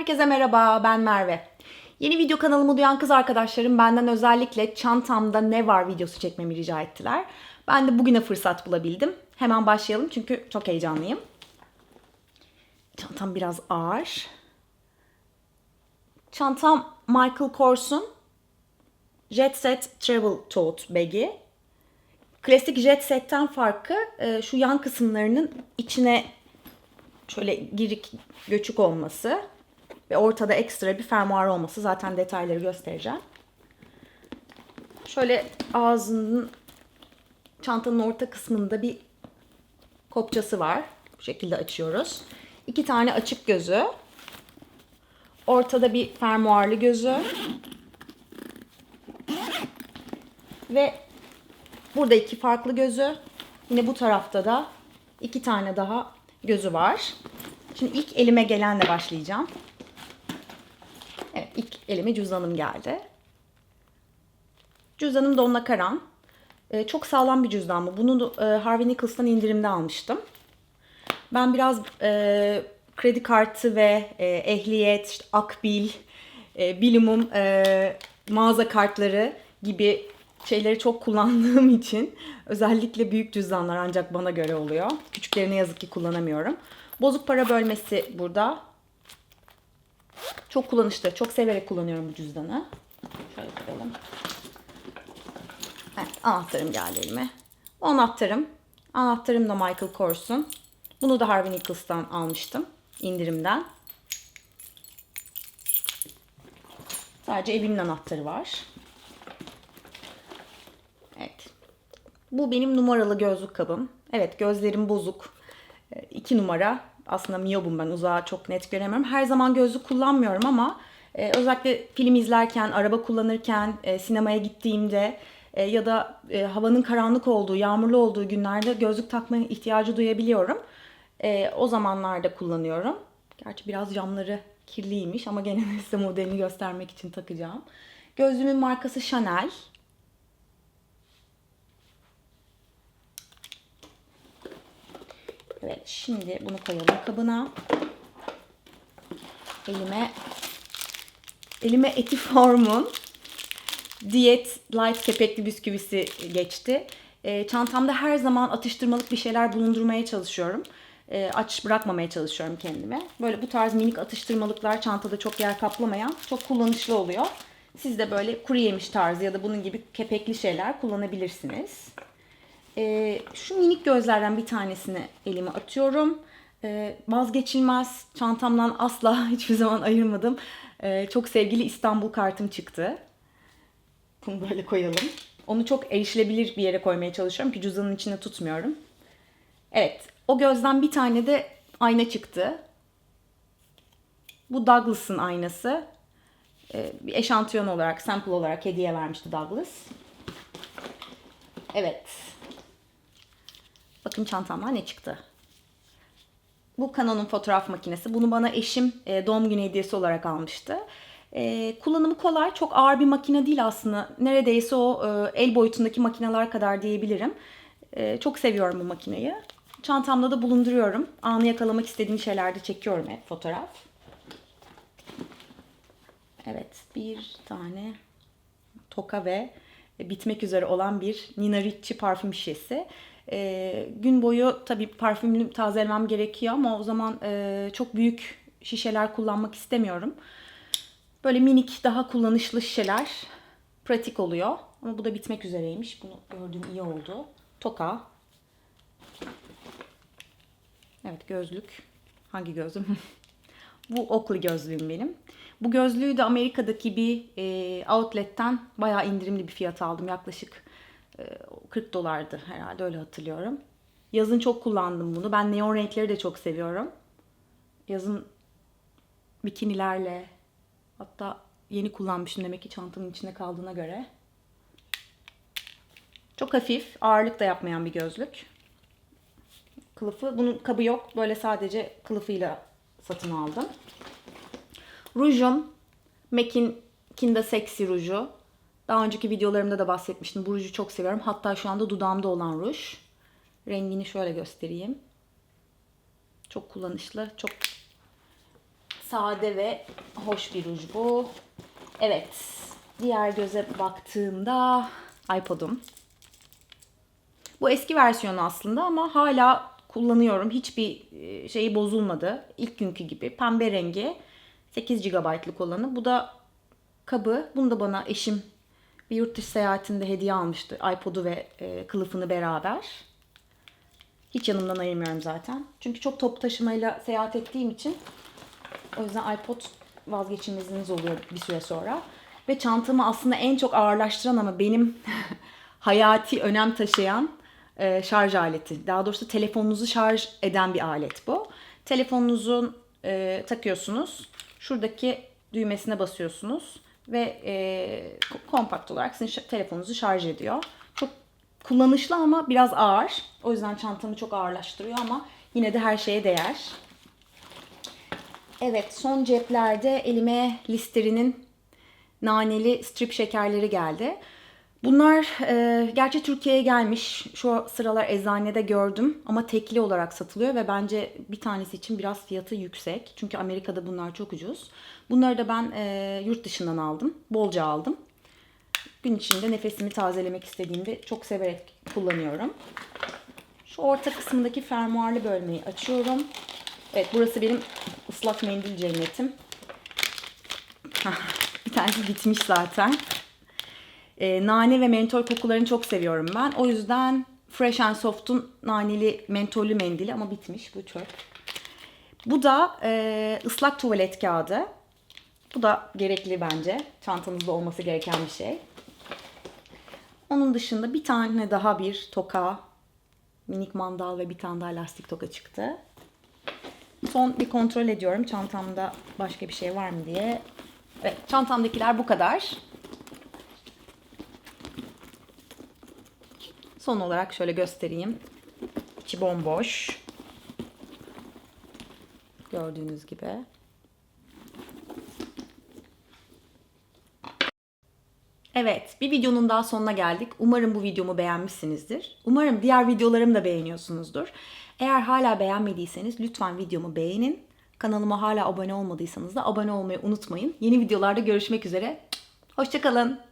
Herkese merhaba, ben Merve. Yeni video kanalımı duyan kız arkadaşlarım benden özellikle çantamda ne var videosu çekmemi rica ettiler. Ben de bugüne fırsat bulabildim. Hemen başlayalım çünkü çok heyecanlıyım. Çantam biraz ağır. Çantam Michael Kors'un Jet Set Travel Tote bag'i. Klasik Jet Set'ten farkı e, şu yan kısımlarının içine şöyle girik göçük olması ve ortada ekstra bir fermuar olması. Zaten detayları göstereceğim. Şöyle ağzının çantanın orta kısmında bir kopçası var. Bu şekilde açıyoruz. İki tane açık gözü. Ortada bir fermuarlı gözü. Ve burada iki farklı gözü. Yine bu tarafta da iki tane daha gözü var. Şimdi ilk elime gelenle başlayacağım. İlk elime cüzdanım geldi. Cüzdanım Donna Karan. Ee, çok sağlam bir cüzdan bu. Bunu e, Harvey Nichols'tan indirimde almıştım. Ben biraz e, kredi kartı ve e, ehliyet, işte akbil, e, bilimum, e, mağaza kartları gibi şeyleri çok kullandığım için özellikle büyük cüzdanlar ancak bana göre oluyor. Küçüklerini yazık ki kullanamıyorum. Bozuk para bölmesi burada. Çok kullanışlı. Çok severek kullanıyorum bu cüzdanı. Şöyle koyalım. Evet, anahtarım geldi elime. O anahtarım. Anahtarım da Michael Kors'un. Bunu da Harvey Nichols'tan almıştım. indirimden. Sadece evimin anahtarı var. Evet. Bu benim numaralı gözlük kabım. Evet gözlerim bozuk. 2 numara. Aslında miyobum ben uzağa çok net göremiyorum. Her zaman gözlük kullanmıyorum ama e, özellikle film izlerken, araba kullanırken, e, sinemaya gittiğimde e, ya da e, havanın karanlık olduğu, yağmurlu olduğu günlerde gözlük takmaya ihtiyacı duyabiliyorum. E, o zamanlarda kullanıyorum. Gerçi biraz camları kirliymiş ama gene size modelini göstermek için takacağım. Gözlüğümün markası Chanel. Evet şimdi bunu koyalım kabına. Elime elime Etiform'un diyet light kepekli bisküvisi geçti. E, çantamda her zaman atıştırmalık bir şeyler bulundurmaya çalışıyorum. E, aç bırakmamaya çalışıyorum kendime. Böyle bu tarz minik atıştırmalıklar çantada çok yer kaplamayan çok kullanışlı oluyor. Siz de böyle kuru yemiş tarzı ya da bunun gibi kepekli şeyler kullanabilirsiniz. E, şu minik gözlerden bir tanesini elime atıyorum. E, vazgeçilmez çantamdan asla hiçbir zaman ayırmadım. E, çok sevgili İstanbul kartım çıktı. Bunu böyle koyalım. Onu çok erişilebilir bir yere koymaya çalışıyorum ki cüzdanın içine tutmuyorum. Evet, o gözden bir tane de ayna çıktı. Bu Douglas'ın aynası. Ee, bir eşantiyon olarak, sample olarak hediye vermişti Douglas. Evet. Bakın çantamdan ne çıktı. Bu Canon'un fotoğraf makinesi. Bunu bana eşim e, doğum günü hediyesi olarak almıştı. E, kullanımı kolay. Çok ağır bir makine değil aslında. Neredeyse o e, el boyutundaki makineler kadar diyebilirim. E, çok seviyorum bu makineyi. Çantamda da bulunduruyorum. Anı yakalamak istediğim şeylerde çekiyorum hep fotoğraf. Evet bir tane toka ve bitmek üzere olan bir Nina Ricci parfüm şişesi. E, gün boyu tabii parfümünü tazelemem gerekiyor ama o zaman e, çok büyük şişeler kullanmak istemiyorum. Böyle minik daha kullanışlı şişeler pratik oluyor. Ama bu da bitmek üzereymiş. Bunu gördüğüm iyi oldu. Toka. Evet gözlük. Hangi gözlüğüm? bu Oakley gözlüğüm benim. Bu gözlüğü de Amerika'daki bir e, outlet'ten bayağı indirimli bir fiyat aldım. Yaklaşık 40 dolardı herhalde öyle hatırlıyorum. Yazın çok kullandım bunu. Ben neon renkleri de çok seviyorum. Yazın bikinilerle hatta yeni kullanmışım demek ki çantamın içinde kaldığına göre. Çok hafif, ağırlık da yapmayan bir gözlük. Kılıfı, bunun kabı yok. Böyle sadece kılıfıyla satın aldım. Rujum, MAC'in Kinda Sexy ruju. Daha önceki videolarımda da bahsetmiştim. Bu ruju çok seviyorum. Hatta şu anda dudağımda olan ruj. Rengini şöyle göstereyim. Çok kullanışlı, çok sade ve hoş bir ruj bu. Evet. Diğer göze baktığımda iPod'um. Bu eski versiyonu aslında ama hala kullanıyorum. Hiçbir e, şeyi bozulmadı. İlk günkü gibi. Pembe rengi. 8 GB'lık olanı. Bu da kabı. Bunu da bana eşim bir yurt dışı seyahatinde hediye almıştı. iPod'u ve e, kılıfını beraber. Hiç yanımdan ayırmıyorum zaten. Çünkü çok top taşımayla seyahat ettiğim için o yüzden iPod vazgeçilmeziniz oluyor bir süre sonra. Ve çantamı aslında en çok ağırlaştıran ama benim hayati önem taşıyan e, şarj aleti. Daha doğrusu telefonunuzu şarj eden bir alet bu. Telefonunuzu e, takıyorsunuz. Şuradaki düğmesine basıyorsunuz ve e, ko- kompakt olarak sizin telefonunuzu şarj ediyor. Çok kullanışlı ama biraz ağır. O yüzden çantamı çok ağırlaştırıyor ama yine de her şeye değer. Evet son ceplerde elime Listerine'in naneli strip şekerleri geldi. Bunlar e, gerçi Türkiye'ye gelmiş. Şu sıralar eczanede gördüm ama tekli olarak satılıyor ve bence bir tanesi için biraz fiyatı yüksek. Çünkü Amerika'da bunlar çok ucuz. Bunları da ben e, yurt dışından aldım. Bolca aldım. Gün içinde nefesimi tazelemek istediğimde çok severek kullanıyorum. Şu orta kısımdaki fermuarlı bölmeyi açıyorum. Evet burası benim ıslak mendil cennetim. bir tanesi bitmiş zaten. Ee, nane ve mentol kokularını çok seviyorum ben. O yüzden Fresh and Soft'un naneli mentollü mendili ama bitmiş bu çöp. Bu da e, ıslak tuvalet kağıdı. Bu da gerekli bence. Çantanızda olması gereken bir şey. Onun dışında bir tane daha bir toka, minik mandal ve bir tane daha lastik toka çıktı. Son bir kontrol ediyorum çantamda başka bir şey var mı diye. Evet, çantamdakiler bu kadar. Son olarak şöyle göstereyim. İçi bomboş. Gördüğünüz gibi. Evet, bir videonun daha sonuna geldik. Umarım bu videomu beğenmişsinizdir. Umarım diğer videolarımı da beğeniyorsunuzdur. Eğer hala beğenmediyseniz lütfen videomu beğenin. Kanalıma hala abone olmadıysanız da abone olmayı unutmayın. Yeni videolarda görüşmek üzere. Hoşçakalın.